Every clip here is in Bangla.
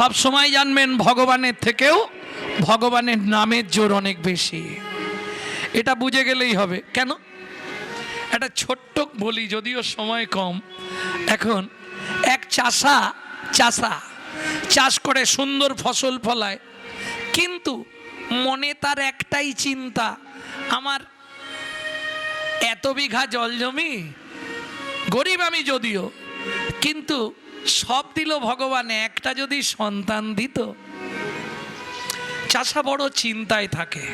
সব সময় জানবেন ভগবানের থেকেও ভগবানের নামের জোর অনেক বেশি। এটা বুঝে গেলেই হবে। কেন? একটা ছোট্ট বলি, যদিও সময় কম। এখন এক চাষা চাষা চাষ করে সুন্দর ফসল ফলায়, কিন্তু মনে তার একটাই চিন্তা, আমার এত বিঘা জল জমি, গরিব আমি যদিও, কিন্তু সব দিল ভগবান, একটা যদি সন্তান দিত, চাষা বড় চিন্তায় থাকে।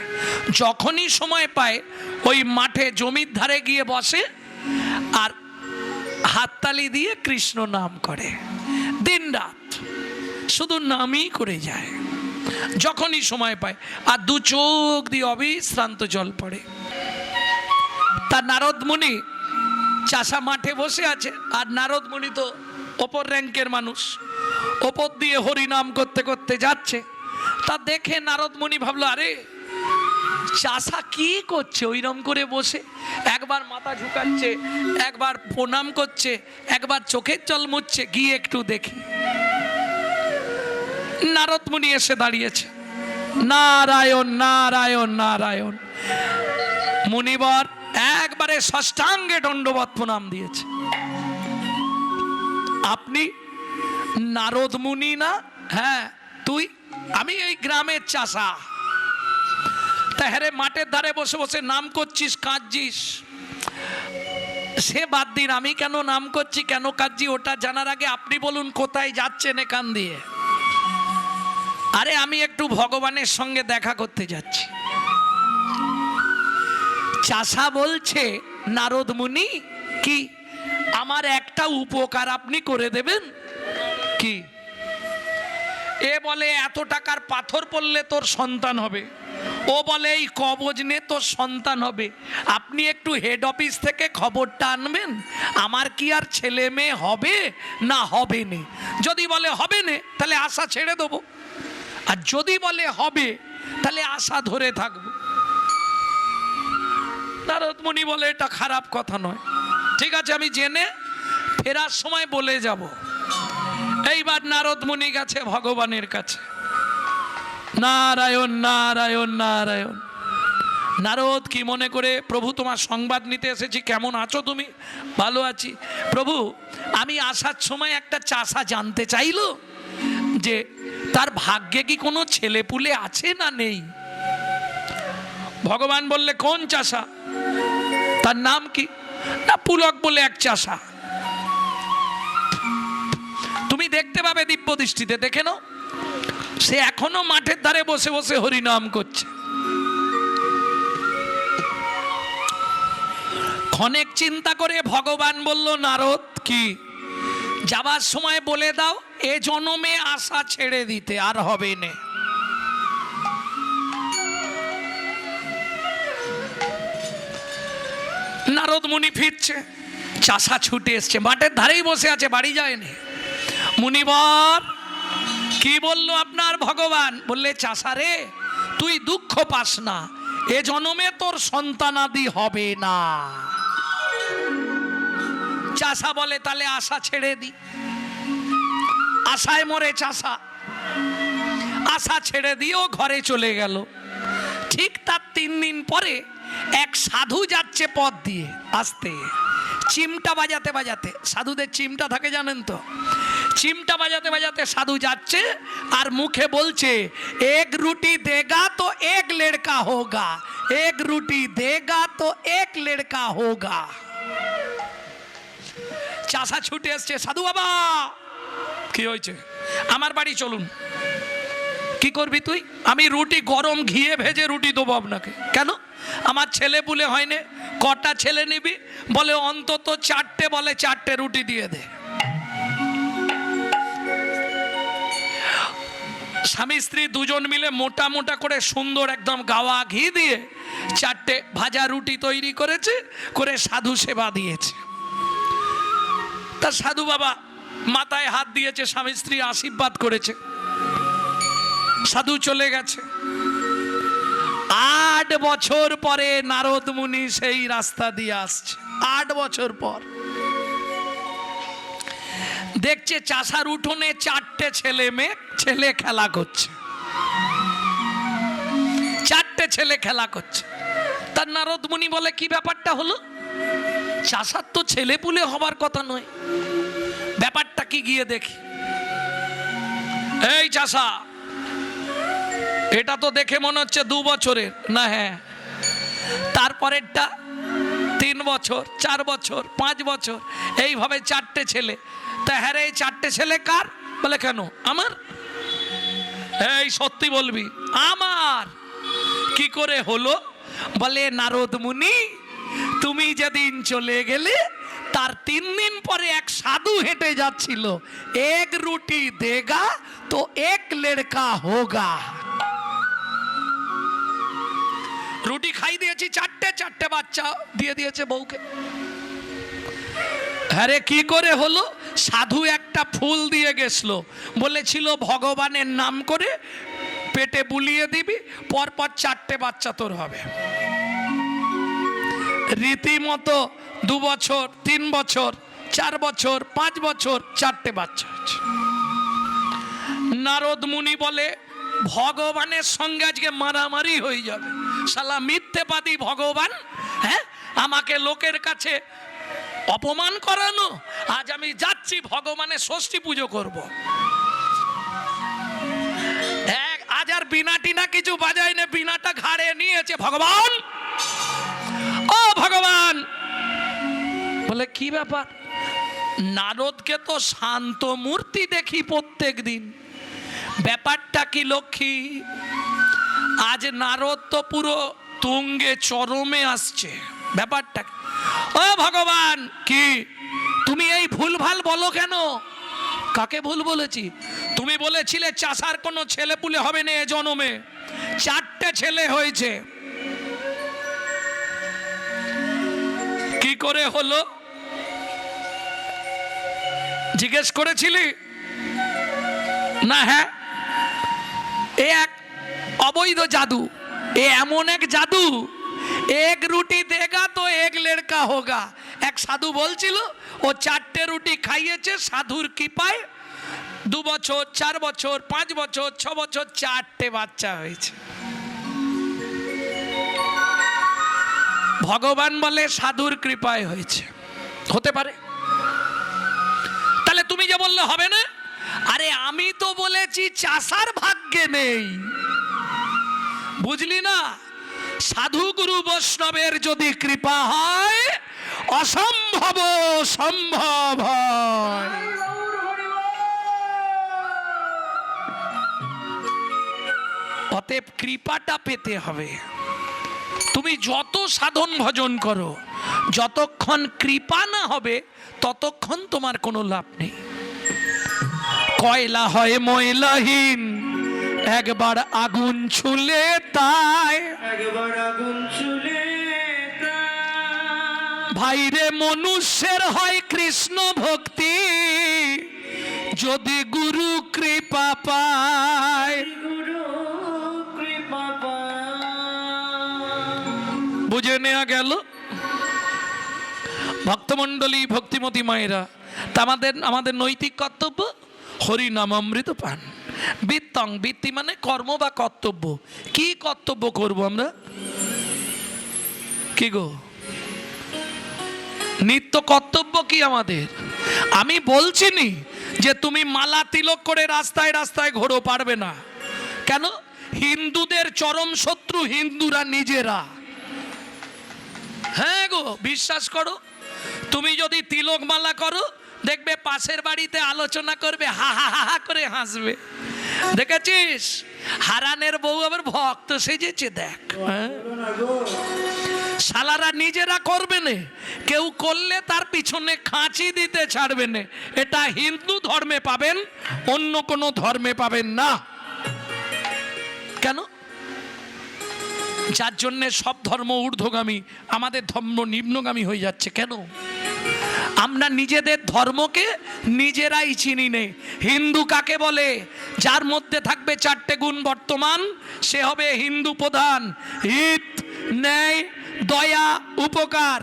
যখনই সময় পায়, ওই মাঠে জমির ধারে গিয়ে বসে আর হাততালি দিয়ে কৃষ্ণ নাম করে। দিন রাত শুধু নামই করে যায়। যখনই সময় পায়, আর দু চোখ দিয়ে অবিশ্রান্ত জল পড়ে। তার নারদ মুনি চাষা মাঠে বসে আছে, আর নারদ মুনি তো ওপর র্যাঙ্কের মানুষ। ওপর দিয়ে হরিনাম করতে করতে যাচ্ছে। তা দেখে নারদ মুনি ভাবলো, আরে, চাষা কি করছে ওইরম করে বসে? একবার মাথা ঝুকাচ্ছে, একবার প্রণাম করছে, একবার চোখের জল মুচ্ছে গিয়ে একটু দেখি। নারদ মুনি এসে দাঁড়িয়েছে। নারায়ণ নারায়ণ নারায়ণ। মুনিবর একবারে ষষ্ঠাঙ্গে দণ্ডবত প্রণাম দিয়েছে। আপনি নারদ মুনি না? হ্যাঁ তুই? আমি এই গ্রামের চাষা। তা হ্যারে, মাঠের ধারে বসে বসে নাম করছিস, কাঁদছিস। সে বাদ দিন, আমি কেন নাম করছি, কেন কাঁদছি, ওটা জানার আগে আপনি বলুন, কোথায় যাচ্ছেন এখান দিয়ে? আরে, আমি একটু ভগবানের সঙ্গে দেখা করতে যাচ্ছি। চাষা বলছে, নারদ মুনি, কি? আমার একটা উপকার আপনি করে দেবেন? কি? এ বলে, এত টাকার পাথর পড়লে তোর সন্তান হবে। ও বলে, এই কবজ নে তোর সন্তান হবে। আপনি একটু হেড অফিস থেকে খবরটা আনবেন। আমার কি আর ছেলে মেয়ে হবে না হবে নে? যদি বলে হবে নে, তাহলে আশা ছেড়ে দেবো। আর যদি বলে হবে, তাহলে আশা ধরে থাকব। নারদ মুনি বলে, এটা খারাপ কথা নয়। ঠিক আছে, আমি জেনে ফেরার সময় বলে যাব। এইবার নারদ মুনি গেছে ভগবানের কাছে। নারায়ণ নারায়ণ নারায়ণ। নারদ, কি মনে করে, প্রভু, তোমার সংবাদ নিতে এসেছি, কেমন আছো তুমি? ভালো আছি। প্রভু, আমি আসার সময় একটা চাষা জানতে চাইলো যে, তার ভাগ্যে কি কোনো ছেলে পুলে আছে না নেই? ভগবান বললে, কোন চাষা? তার নাম কি? না পুলক বলে এক চাষা। তুমি দেখতে পাবে দিব্য দৃষ্টিতে, দেখে নাও। সে এখনও মাঠের ধারে বসে বসে হরিনাম করছে। ক্ষণেক চিন্তা করে ভগবান বলল, নারদ কি? যাবার সময় বলে দাও, এ জনমে আশা ছেড়ে দিতে আর হবে না। নারদ মুনি ফিরছে, চাষা ছুটে এসছে, মাঠের ধারেই বসে আছে, বাড়ি যায়নি। মুনিবর, কি বলল আপনার ভগবান? বললে, চাষা রে, তুই দুঃখ পাস না, এ জনমে তোর সন্তানাদি হবে না। চাষা বলে, তাহলে আশা ছেড়ে দি। আশায় মরে চাষা। আশা ছেড়ে দিয়েও ঘরে চলে গেল। ঠিক তার তিন দিন পরে এক সাধু যাচ্ছে পথ দিয়ে আসতে। চিমটা বাজাতে বাজাতে, সাধুদের চিমটা থাকে জানেন তো? চিমটা বাজাতে বাজাতে সাধু যাচ্ছে আর মুখে বলছে, এক রুটি দেগা তো এক লড়কা হোগা, এক রুটি দেগা তো এক লড়কা হোগা। চাষা ছুটে এসছে সাধু বাবা, কি হয়েছে? আমার বাড়ি চলুন। কি করবি তুই? আমি রুটি গরম ঘিয়ে ভেজে রুটি দেবো আপনাকে। কেন? আমার ছেলে পুলে হয়নি, কটা ছেলে নিবি? বলে অন্তত চারটে, বলে চারটে রুটি দিয়ে দে। স্বামী স্ত্রী দুজন মিলে মোটা মোটা করে সুন্দর একদম গাওয়া ঘি দিয়ে চারটে ভাজা রুটি তৈরি করেছে, করে সাধু সেবা দিয়েছে। তা সাধু বাবা মাথায় হাত দিয়েছে, স্বামী স্ত্রী আশীর্বাদ করেছে। সাধু চলে গেছে। আট বছর পরে নারদ মুনি সেই রাস্তা দিয়ে আসছে। আট বছর পর। দেখছে চাষার উঠোনে চারটে ছেলে মেয়ে, ছেলে খেলা করছে। চারটে ছেলে খেলা করছে। তার নারদ মুনি বলে, কি ব্যাপারটা হলো? চাষার তো ছেলে পুলে হবার কথা নয়। ব্যাপারটা কি গিয়ে দেখি। এই চাষা এটা তো দেখে মনে হচ্ছে দু বছরের। না হ্যাঁ। তারপরেরটা তিন বছর, চার বছর, পাঁচ বছর, এইভাবে চারটে ছেলে। তা হ্যাঁ এই চারটে ছেলে কার? বলে, কেন? আমার? এই সত্যি বলবি, আমার। কি করে হলো? বলে, নারদ মুনি, তুমি যেদিন চলে গেলে, তার তিন দিন পরে এক সাধু হেঁটে যাচ্ছিল। এক রুটি দেগা, তো এক লেড়কা হোগা। রুটি খাই দিয়েছি চারটে চারটে বাচ্চা দিয়ে দিয়েছে বউকে। হ্যাঁ রে, কি করে হলো? সাধু একটা ফুল দিয়ে গেছিল। বলেছিল ভগবানের নাম করে পেটে বুলিয়ে দিবি পরপর চারটে বাচ্চা তোর হবে। রীতিমতো দু বছর তিন বছর চার বছর পাঁচ বছর চারটে বাচ্চা হচ্ছে নারদ মুনি বলে ভগবানের সঙ্গে আজকে মারামারি হয়ে যাবে। শালা মিথ্যেবাদী ভগবান হ্যাঁ? আমাকে লোকের কাছে অপমান করানো, আজ আমি যাচ্ছি ভগবানের ষষ্ঠী পুজো করব। এক, আজ আর বিনা টিনা কিছু বাজায় না, বিনাটা ঘাড়ে নিয়েছে ভগবান। ও ভগবান! বলে, কি ব্যাপার? নারদকে তো শান্ত মূর্তি দেখি প্রত্যেক দিন ব্যাপারটা কি লক্ষ্মী? আজ নারদ তো পুরো তুঙ্গে চরমে আসছে। ব্যাপারটা ও ভগবান! কি? তুমি এই ভুলভাল বলো কেন? কাকে ভুল বলেছি? তুমি বলেছিলে চাষার কোনো ছেলে পুলে হবে না এ জনমে। চারটে ছেলে হয়েছে। কি করে হলো? জিজ্ঞেস করেছিলি? না হ্যাঁ। এ এক অবৈধ জাদু। এ এমন এক জাদু। এক রুটি দেগা তো এক লেড়কা হোগা। এক সাধু বলছিল, ও চারটে রুটি খাইয়েছে, সাধুর কৃপায়। দু বছর, চার বছর, পাঁচ বছর, ছ বছর, চারটে বাচ্চা হয়েছে। ভগবান বলে সাধুর কৃপায় হয়েছে। হতে পারে। তাহলে তুমি যে বললে হবে না? আরে আমি তো বলেছি, চাষার ভাগ্যে নেই। বুঝলি না? সাধু গুরু বৈষ্ণবের যদি কৃপা হয়, অসম্ভব সম্ভব অতএব কৃপাটা পেতে হবে। তুমি যত সাধন ভজন করো, যতক্ষণ কৃপা না হবে, ততক্ষণ তোমার কোনো লাভ নেই। কয়লা হয় ময়লাহীন একবার আগুন ছুলে তাই। একবার আগুন চুলে ভাইরে মনুষ্যের হয় কৃষ্ণ ভক্তি। যদি গুরু কৃপা পায়। গুরু কৃপা বুঝে নেওয়া গেল। ভক্তমণ্ডলী ভক্তিমতী মায়েরা তা আমাদের আমাদের নৈতিক কর্তব্য হরি নাম অমৃত পান। বৃত্তং, বৃত্তি মানে কর্ম বা কর্তব্য। কি কর্তব্য করব আমরা? কি গো? নিত্য কর্তব্য কি আমাদের? আমি বলছি নি যে তুমি মালা তিলক করে রাস্তায় রাস্তায় ঘোরো পারবে না। কেন? হিন্দুদের চরম শত্রু হিন্দুরা নিজেরা। হ্যাঁ গো, বিশ্বাস করো। তুমি যদি তিলক মালা করো দেখবে পাশের বাড়িতে আলোচনা করবে, হা হা হা হা করে হাসবে। দেখেছিস? হারানের বউ আবার ভক্ত সেজেছে, দেখ হ্যাঁ? শালারা নিজেরা করবে না, কেউ করলে তার পিছনে খাঁচি দিতে ছাড়বে না। এটা হিন্দু ধর্মে পাবেন, অন্য কোনো ধর্মে পাবেন না। কেন? যার জন্য সব ধর্ম ঊর্ধ্বগামী, আমাদের ধর্ম নিম্নগামী হয়ে যাচ্ছে, কেন? আমরা নিজেদের ধর্মকে নিজেরাই চিনি নে। হিন্দু কাকে বলে? যার মধ্যে থাকবে চারটে গুণ বর্তমান, সে হবে হিন্দু প্রধান। হিত, ন্যায়, দয়া, উপকার।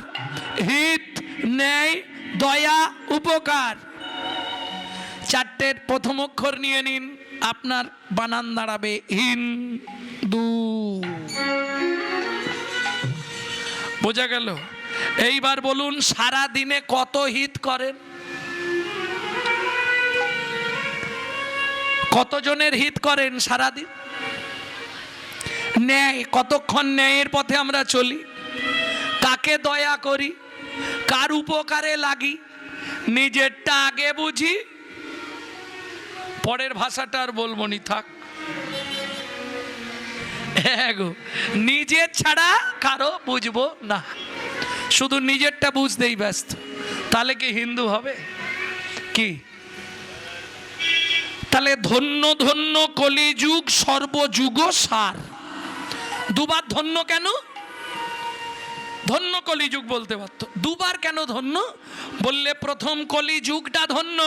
হিত, ন্যায়, দয়া, উপকার। চারটের প্রথম অক্ষর নিয়ে নিন। আপনার বানান দাঁড়াবে হিন্দু। বোঝা গেল? এইবার বলুন সারা দিনে কত হিত করেন? কতজনের হিত করেন সারাদিন? ন্যায়, কতক্ষণ ন্যায়ের পথে আমরা চলি? কাকে দয়া করি? কার উপকারে লাগি? নিজেরটা আগে বুঝি? পরের ভাষাটা আর বলব নি, থাক। হ্যাঁ নিজের ছাড়া কারও বুঝব না। শুধু নিজেরটা বুঝতেই ব্যস্ত। তাহলে কি হিন্দু হবে? কি? তাহলে ধন্য ধন্য কলিযুগ, সর্বযুগ সার। দুবার ধন্য কেন? ধন্য কলিযুগ বলতে পারত। দুবার কেন ধন্য? বললে প্রথম কলিযুগটা ধন্য,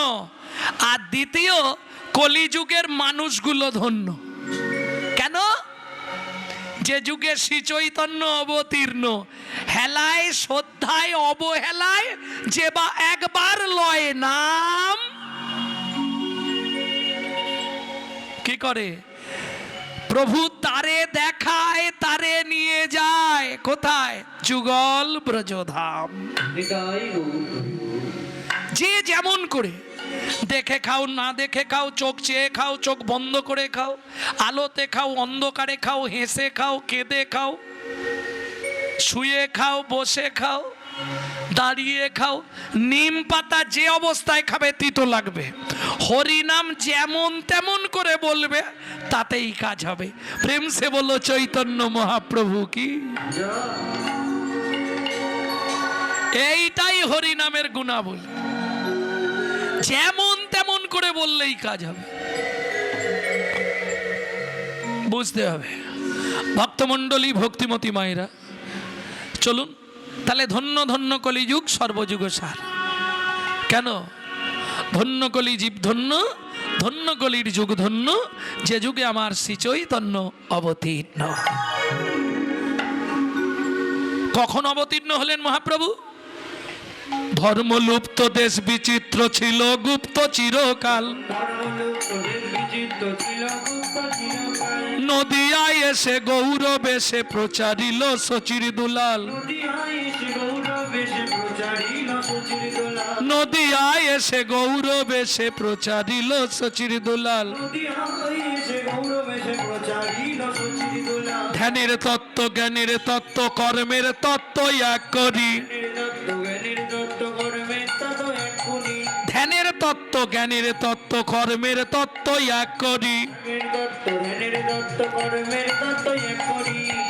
আর দ্বিতীয় কলিযুগের মানুষগুলো ধন্য। যে যুগে শ্রী চৈতন্য অবতীর্ণ হেলায় শ্রদ্ধায় অবহেলায় যে বা একবার লয় নাম। কি করে? প্রভু তারে দেখায় তারে নিয়ে যায় কোথায়? যুগল ব্রজধাম। যে যেমন করে দেখে খাও, না দেখে খাও, চোখ চেয়ে খাও, চোখ বন্ধ করে খাও, আলোতে খাও, অন্ধকারে খাও, হেসে খাও, কেঁদে খাও, শুয়ে খাও, বসে খাও, দাঁড়িয়ে খাও, নিম পাতা যে অবস্থায় খাবে তিতো লাগবে, হরিনাম যেমন তেমন করে বলবে, তাতেই কাজ হবে। প্রেম সে বলল, চৈতন্য মহাপ্রভু কি? এইটাই হরিনামের গুণাবলী। যেমন তেমন করে বললেই কাজ হবে। বুঝতে হবে। ভক্তমণ্ডলী, ভক্তিমতী মায়েরা, চলুন, তাহলে ধন্য ধন্য কলিযুগ, সর্বযুগ সার। কেন? ধন্য কলি জীব ধন্য ধন্য কলির যুগ ধন্য, যে যুগে আমার শ্রী চৈতন্য অবতীর্ণ। কখন অবতীর্ণ হলেন মহাপ্রভু? ধর্মলুপ্ত দেশ বিচিত্র ছিল, গুপ্ত চিরকাল। নদিয়ায় এসে গৌরবে সে প্রচারিল সচির দুলাল। নদিয়ায় এসে গৌরবে সে প্রচারিল সচির দুলাল। ধ্যানের তত্ত্ব, জ্ঞানের তত্ত্ব, কর্মের তত্ত্ব এক করি। তত্ত্ব জ্ঞানের তত্ত্ব কর্মের তত্ত্ব এক করি।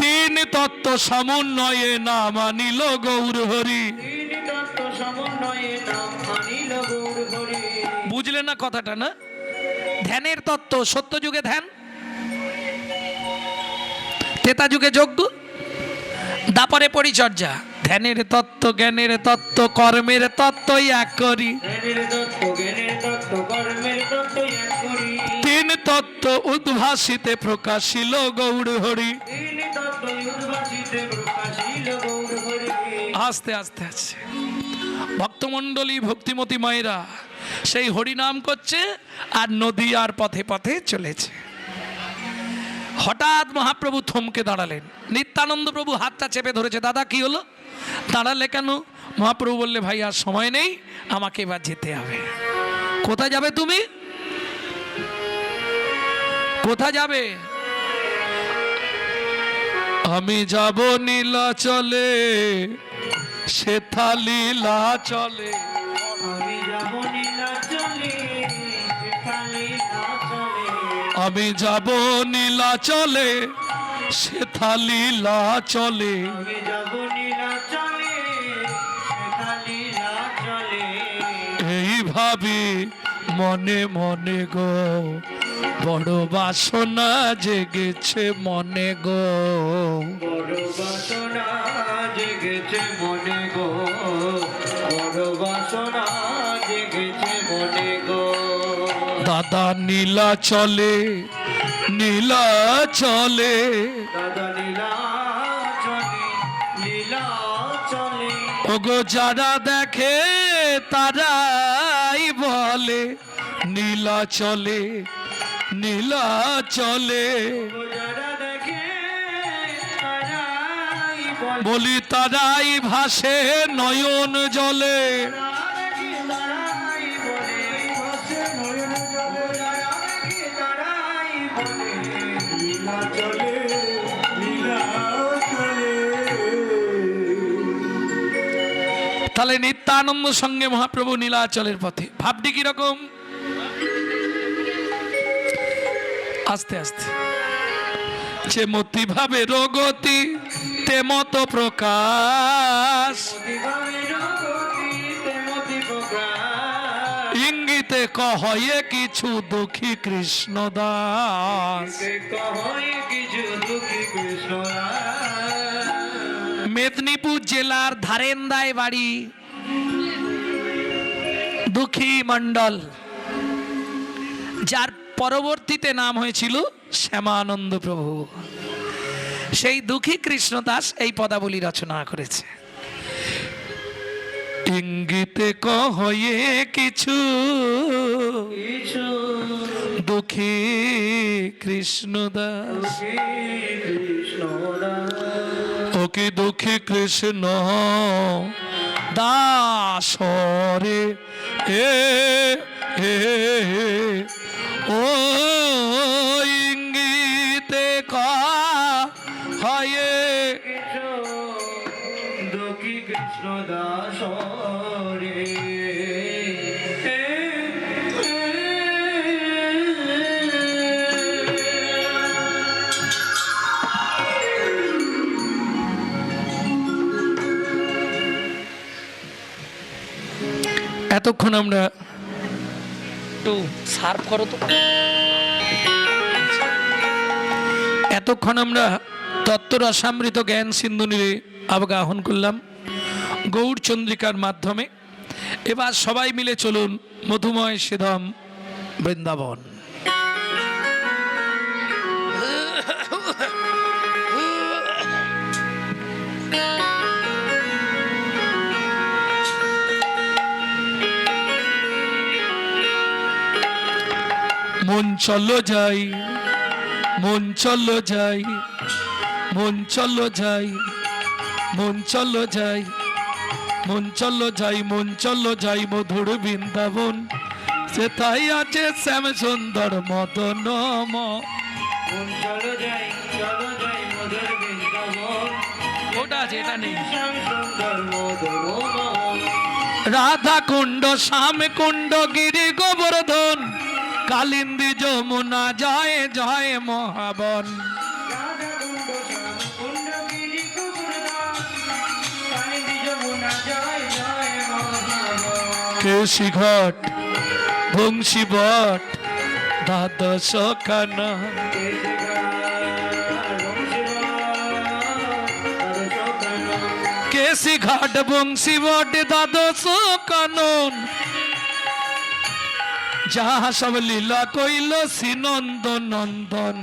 তিন তত্ত্ব সমন্বয়ে নাম আনিল গৌর হরি। বুঝলে না কথাটা না? ধ্যানের তত্ত্ব সত্য যুগে ধ্যান? তেতা যুগে যজ্ঞ? দাপরে পরিচর্যা? ধ্যানের তত্ত্ব জ্ঞানের তত্ত্ব কর্মের তত্ত্বই এক করি। তিন তত্ত্ব উদ্ভাসিতে প্রকাশিল গৌর হরি। আস্তে আস্তে আছে ভক্তমণ্ডলী ভক্তিমতী মায়েরা সেই হরিনাম করছে আর নদী আর পথে পথে চলেছে। হঠাৎ মহাপ্রভু থমকে দাঁড়ালেন। নিত্যানন্দ প্রভু হাতটা চেপে ধরেছে দাদা কি হলো? দাঁড়ালে কেন? মহাপ্রভু বললে ভাই আর সময় নেই আমাকে এবার যেতে হবে। কোথায় যাবে তুমি? কোথায় যাবে? আমি যাব নীলাচলে সেথা লীলা চলে আমি যাব নীলাচলে চলে আমি যাব নীলাচলে চলে আমি সেখানে না চলে এই ভাবি মনে মনে গো বড় বাসনা জেগেছে মনে গো। বড় বাসনা জেগেছে মনে গো বড় বাসনা জেগেছে মনে গো। দাদা নীলা চলে নীলা চলে। দাদা লীলা চলে লীলা চলে। ওগো যারা দেখে তারাই বলে নীলা চলে নীলা চলে। বলি। তারাই ভাসে নয়ন জলে। তাহলে নিত্যানন্দ সঙ্গে মহাপ্রভু নীলাচলের পথে। ভাবটি কীরকম? আস্তে আস্তে। যে মতি ভাবে রগতি, তে মত প্রকাশ। তেমতি ইঙ্গিতে কহয়ে কিছু দুঃখী কৃষ্ণ দাস কিছু দুঃখী কৃষ্ণ মেদিনীপুর জেলার ধারেন্দায় বাড়ি দুঃখী মণ্ডল। যার পরবর্তীতে নাম হয়েছিল শ্যামানন্দ প্রভু। সেই দুঃখী কৃষ্ণদাস এই পদাবলী রচনা করেছে। ইঙ্গিতে কহয়ে কিছু কিছু দুঃখী কৃষ্ণদাস কৃষ্ণ ওকে দুঃখী কৃষ্ণ? দাস রে এ এ ও এতক্ষণ আমরা? একটু সার্ভ করো তো। এতক্ষণ আমরা তত্ত্বরসামৃত জ্ঞান সিন্ধু নিয়ে অবগাহন করলাম গৌর চন্দ্রিকার মাধ্যমে। এবার সবাই মিলে চলুন মধুময় সিধম বৃন্দাবন। মন চলো যাই মন চলো যাই মন চলো যাই মন চলো যাই মন চলো যাই মন চলো যাই মধুর বৃন্দাবন। সে তাই আছে শ্যাম সুন্দর মদন মন চলো যাই চলো যাই মধুর বৃন্দাবন। ওটা আছে এটা নেই। শ্যাম সুন্দর মধুর রাধা কুণ্ড শ্যাম কুণ্ড গিরি গোবর্ধন। কালিন্দী যমুনা জয় জয় মহাবন। কেশি ঘট বংশী বট দ্বাদশ কানা কেশি ঘাট বংশী বট দ্বাদশ কানন যাহা সব লীলা কইল শ্রীনন্দ নন্দন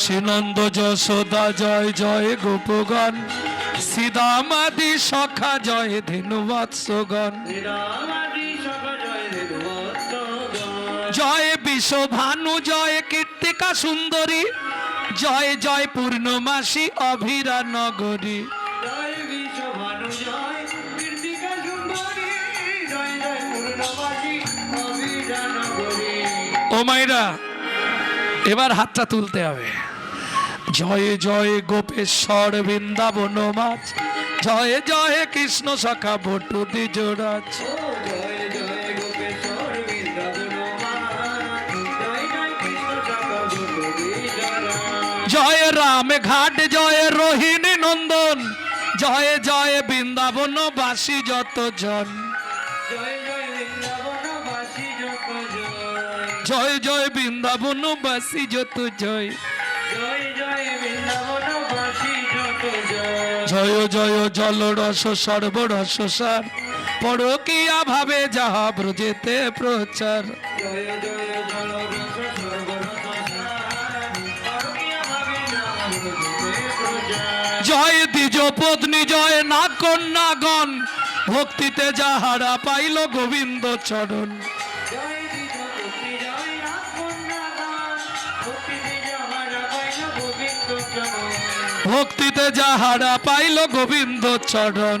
শ্রীনন্দ যশোদা জয় জয় গোপগণ। শ্রীদামাদি সখা জয় ধেনুবৎসগণ। জয় বিশ্ব ভানু জয় কীর্তিকা সুন্দরী। জয় জয় পূর্ণমাসী অভিরা নগরী ও মাইরা এবার হাতটা তুলতে হবে। জয় জয় গোপেশ্বর বৃন্দাবন মাছ, জয় জয় কৃষ্ণ সখা বটু দ্বিজরাজ। জয় রাম ঘাট, জয় রোহিণী নন্দন, জয় জয় বৃন্দাবন বাসী যত জন জয় জয়। জয় বৃন্দাবন বাসী যত জয় জয় জয় বৃন্দাবনবাসী যত জয়। জয় জয় জল রস সর্বরস সার পরকিয়া ভাবে যাহা ব্রজেতে প্রচার জয় জলরস। জয় পত্নী জয় না কন্যাগণ ভক্তিতে যাহারা পাইল গোবিন্দ চরণ জয় ভক্তিতে যাহারা পাইল গোবিন্দ চরণ।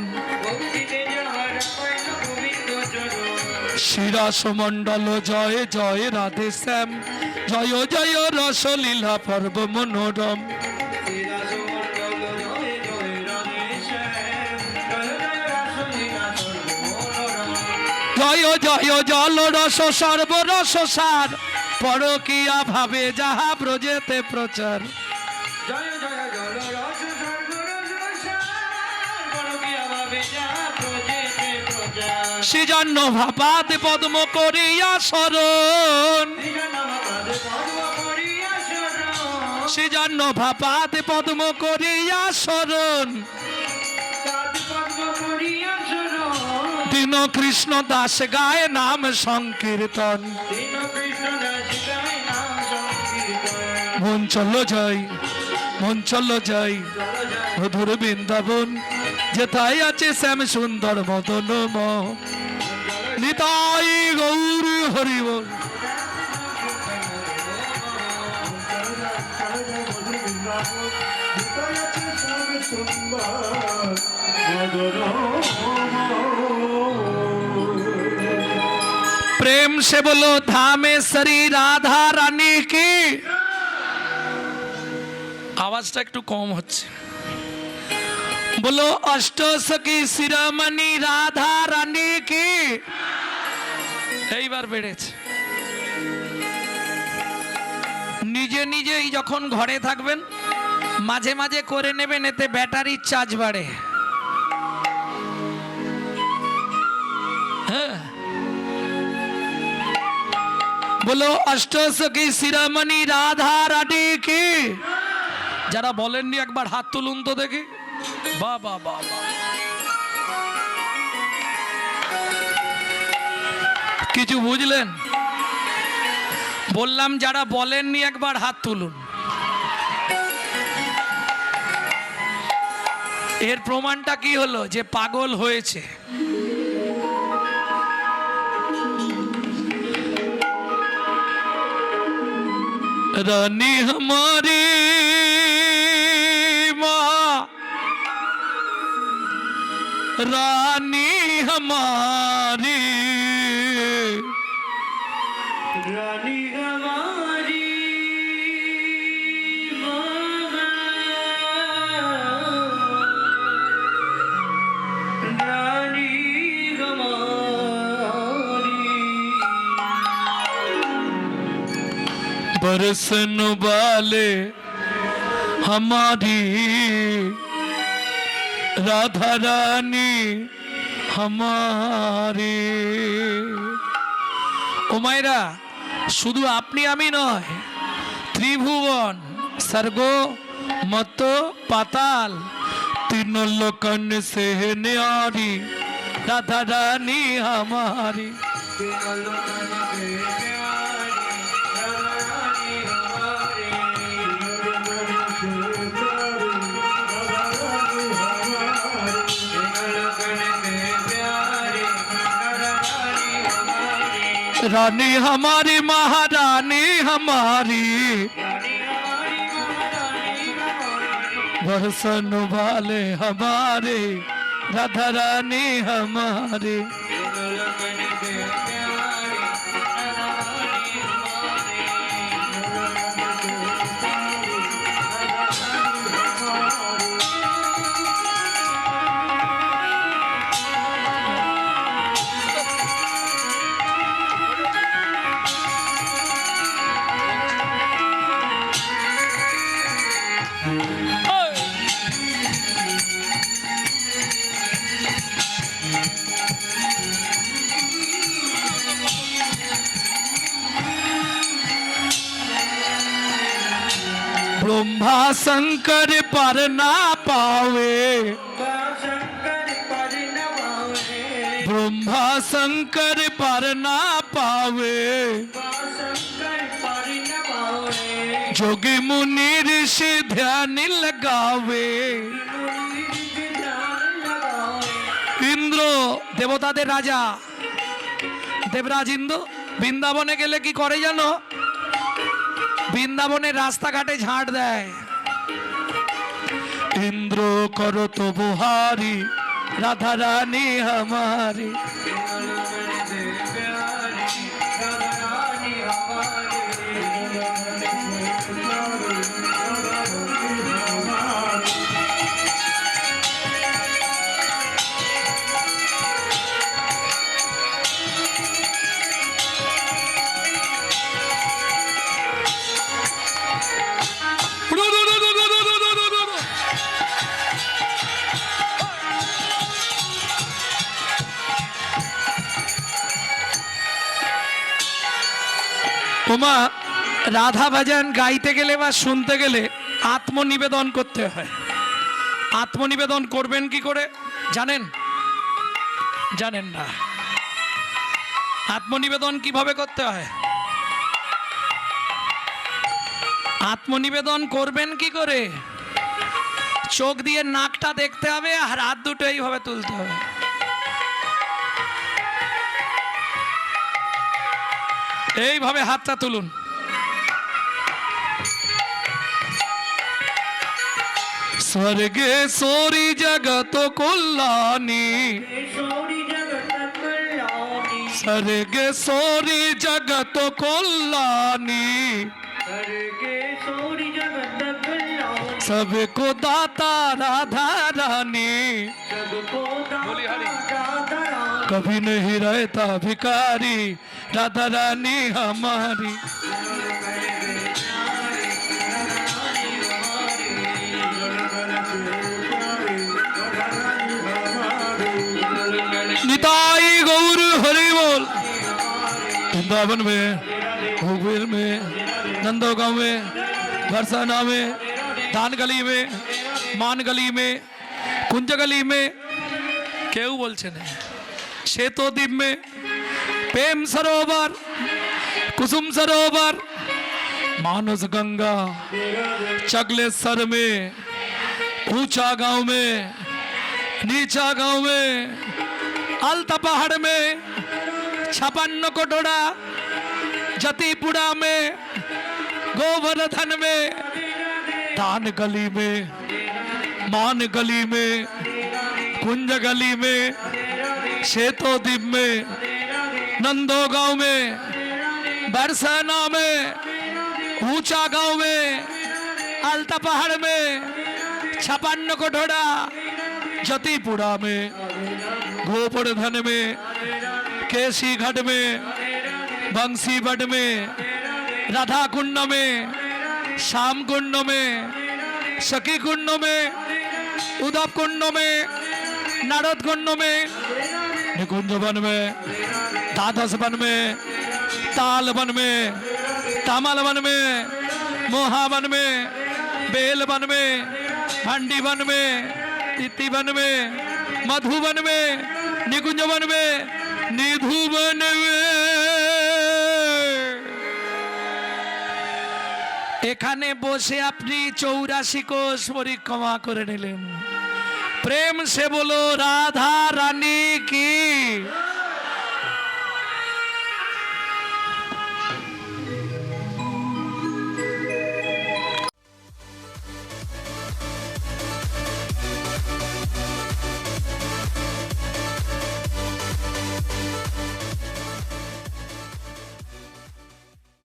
শিরাস মণ্ডল জয় জয় রাধে শ্যাম। জয় জয় রসলীলা পর্ব মনোরম। জয় জয় জল রস সর্বরস সার। পরকিয়া ভাবে যাহা ব্রজেতে প্রচার। সৃজন্য ভাপাত পদ্ম করিয়া শরণ করিয়া ভাপাত পদ্ম করিয়া শরণ দীন কৃষ্ণ দাস গায় নাম সংকীর্তন। মন চল যাই মন চল যাই মধুর বৃন্দাবন। যেথায় আছে শ্যাম সুন্দর মদন ম নিতাই গৌর হরিবল प्रेम से बोलो धामेश्वरी রাধা রানী কি আওয়াজটা একটু কম হচ্ছে বলো অষ্ট সখী শিরোমণি রাধা রানী কি? এইবার বেড়েছে। নিজে নিজেই যখন ঘরে থাকবেন, মাঝে মাঝে করে নেবেন, এতে ব্যাটারির চার্জ বাড়ে। হ্যাঁ। বলো অষ্টসখী শিরোমণি রাধা রানী কি? যারা বলেননি একবার হাত তুলুন তো দেখি। বা বা বা বা কিছু বুঝলেন বললাম যারা বলেননি একবার হাত তুলুন এর প্রমাণটা কি হলো যে পাগল হয়েছে रानी हमारी रानी हमारी। रानी हमारी। बरसन वाले हमारी। রাধা রানী হমারে ওমায়রা শুধু আপনি আমি নয় ত্রিভুবন স্বর্গ মত পাতাল তিন লোকন সে নারী রাধা রানী হমারি रानी हमारी महारानी हमारी। बरसन वाले हमारे राधा रानी हमारे। ব্রহ্মা শঙ্কর পর না পাওয়ে। ব্রহ্মা শঙ্কর পর না পাওয়ে। যোগী মুনি ঋষি ধ্যান লগাবে ইন্দ্র, দেবতাদের রাজা। দেবরাজ ইন্দ্র বৃন্দাবনে গেলে কি করে জানো? বৃন্দাবনের রাস্তাঘাটে ঝাঁট দেয়। ইন্দ্র করো তো বুহারি রাধা রানী হামারি ওমা রাধা ভজন গাইতে গেলে বা শুনতে গেলে আত্মনিবেদন করতে হয়। আত্মনিবেদন করবেন কি করে? জানেন? জানেন না। আত্মনিবেদন কীভাবে করতে হয়? আত্মনিবেদন করবেন কি করে? চোখ দিয়ে নাকটা দেখতে হবে আর হাত দুটো এইভাবে তুলতে হবে। এইভাবে হাতটা তুলুন স্বর্গে সোরি জগত কল্যাণী सोरी जगत कल्याणी স্বর্গে সোরি জগত কল্যাণী स्वर्गे सोरी जगत कल्याणी सबको दाता राधा रानी सबको बोली हरि। दाता राम कभी नहीं रहता भिकारी दादा रानी हमारी। निताई गौर हरि बोल वृंदावन में भोगवीर में नंदो गाँव में बरसाना में धान गली में मान गली में कुंज गली में केव बोल छे ने? शेतोदीप में प्रेम सरोवर, कुसुम सरोवर, मानस गंगा, चगलेश्वर में, ऊँचा गाँव में, नीचा गाँव में, अलता पहाड़ में छपन्न कोटोड़ा, जतीपुरा में, गोवर्धन में धान गली में मान गली में कुंज गली में शेतो द्वीप में नंदो गाँव में बरसाना में, ऊँचा गाँव में अलता पहाड़ में छपन्न कोठोड़ा, जतीपुरा में गोवर्धन में, केसी घाट में, बंसी बट में राधा कुंड में श्याम कुंड में सखी कुंड में उद्धव कुंड में नारद कुंड में निकुंज वन में द्वादश वन में ताल वन में तामल वन में मोहा वन में बेल वन में भंडी वन में तिथि वन में मधुवन में निकुंज वन में निधु वन में এখানে বসে আপনি চৌরাশি কোষ পরিক্রমা করে নিলেন প্রেম সে বলো রাধা রানী কি